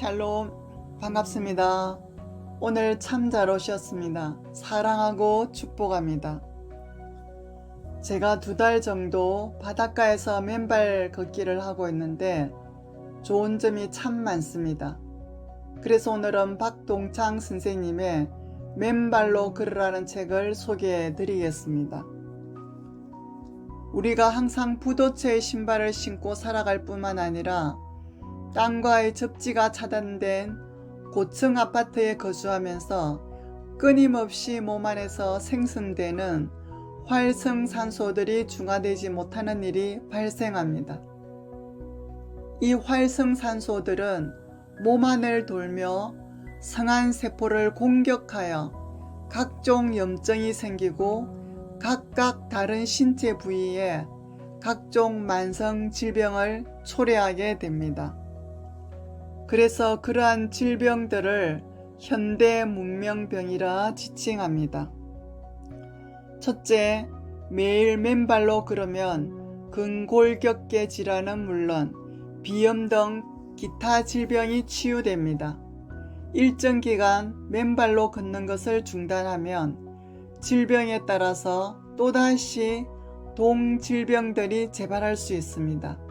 샬롬 반갑습니다. 오늘 참 잘 오셨습니다. 사랑하고 축복합니다. 제가 두 달 정도 바닷가에서 맨발 걷기를 하고 있는데 좋은 점이 참 많습니다. 그래서 오늘은 박동창 선생님의 맨발로 걸으라는 책을 소개해 드리겠습니다. 우리가 항상 부도체의 신발을 신고 살아갈 뿐만 아니라 땅과의 접지가 차단된 고층 아파트에 거주하면서 끊임없이 몸 안에서 생성되는 활성산소들이 중화되지 못하는 일이 발생합니다. 이 활성산소들은 몸 안을 돌며 성한 세포를 공격하여 각종 염증이 생기고 각각 다른 신체 부위에 각종 만성 질병을 초래하게 됩니다. 그래서 그러한 질병들을 현대 문명병이라 지칭합니다. 첫째, 매일 맨발로 걸으면 근골격계 질환은 물론 비염 등 기타 질병이 치유됩니다. 일정 기간 맨발로 걷는 것을 중단하면 질병에 따라서 또다시 동질병들이 재발할 수 있습니다.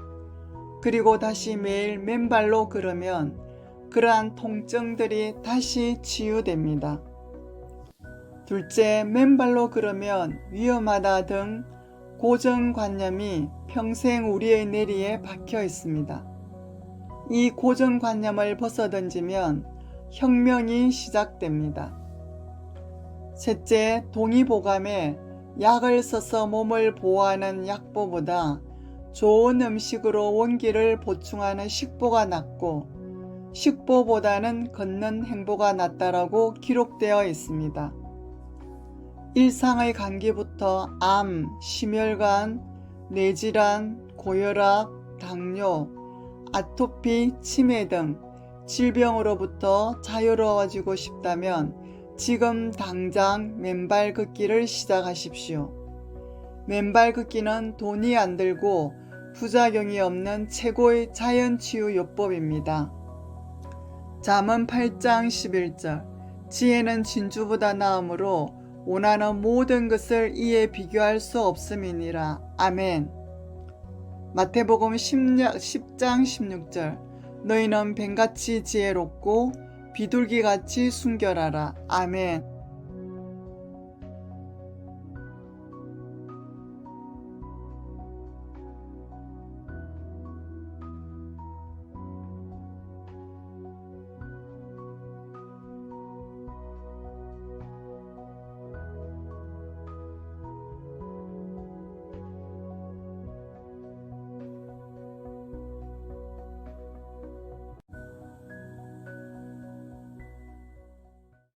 그리고 다시 매일 맨발로 걸으면 그러한 통증들이 다시 치유됩니다. 둘째, 맨발로 걸으면 위험하다 등 고정관념이 평생 우리의 내리에 박혀 있습니다. 이 고정관념을 벗어던지면 혁명이 시작됩니다. 셋째, 동의보감에 약을 써서 몸을 보호하는 약보보다 좋은 음식으로 원기를 보충하는 식보가 낫고 식보보다는 걷는 행보가 낫다라고 기록되어 있습니다. 일상의 감기부터 암, 심혈관, 뇌질환, 고혈압, 당뇨, 아토피, 치매 등 질병으로부터 자유로워지고 싶다면 지금 당장 맨발 걷기를 시작하십시오. 맨발 걷기는 돈이 안 들고 부작용이 없는 최고의 자연치유 요법입니다. 잠언 8장 11절 지혜는 진주보다 나음으로 원하는 모든 것을 이에 비교할 수 없음이니라. 아멘. 마태복음 10장 16절 너희는 뱀같이 지혜롭고 비둘기같이 순결하라. 아멘.